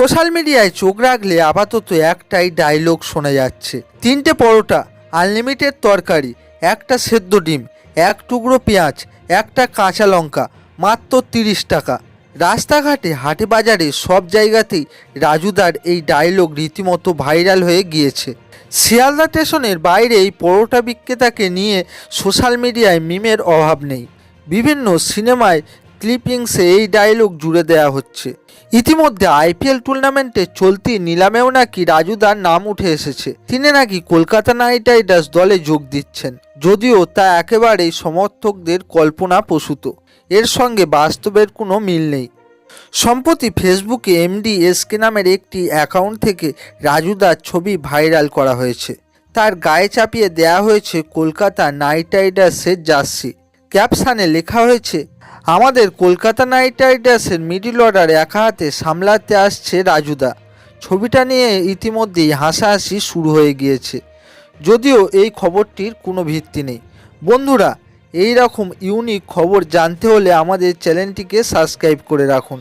Social মিডিয়ায় চোখ রাখলে আপাতত একটাই ডায়লগ শোনা যাচ্ছে। তিনটে পরোটা, আনলিমিটেড তরকারি, একটা সেদ্ধ ডিম, এক টুকরো পেঁয়াজ, একটা কাঁচা লঙ্কা, মাত্র তিরিশ টাকা। রাস্তাঘাটে হাটে বাজারে সব জায়গাতেই রাজুদার এই ডায়লগ রীতিমতো ভাইরাল হয়ে গিয়েছে। শিয়ালদা স্টেশনের বাইরে এই পরোটা বিক্রেতাকে নিয়ে সোশ্যাল মিডিয়ায় মিমের অভাব নেই। বিভিন্ন সিনেমায় ক্লিপিংসে এই ডায়লগ জুড়ে দেওয়া হচ্ছে। ইতিমধ্যে আইপিএল টুর্নামেন্টে চলতি নিলামেও নাকি রাজুদার নাম উঠে এসেছে। তিনি নাকি কলকাতা নাইট রাইডার্স দলে যোগ দিচ্ছেন, যদিও তা একেবারেই সমর্থকদের কল্পনা প্রসূত। এর সঙ্গে বাস্তবের কোনো মিল নেই। সম্প্রতি ফেসবুকে এমডি এসকে নামের একটি অ্যাকাউন্ট থেকে রাজুদার ছবি ভাইরাল করা হয়েছে। তার গায়ে চাপিয়ে দেয়া হয়েছে কলকাতা নাইট রাইডার্সের জার্সি। ক্যাপশানে লেখা হয়েছে আমাদের কলকাতা নাইট রাইডার্সের মিডিল অর্ডার একা হাতে সামলাতে আসছে রাজুদা। ছবিটা নিয়ে ইতিমধ্যেই হাসাহাসি শুরু হয়ে গিয়েছে। যদিও এই খবরটির কোনো ভিত্তি নেই। বন্ধুরা এই রকম ইউনিক খবর জানতে হলে আমাদের চ্যানেলটিকে সাবস্ক্রাইব করে রাখুন।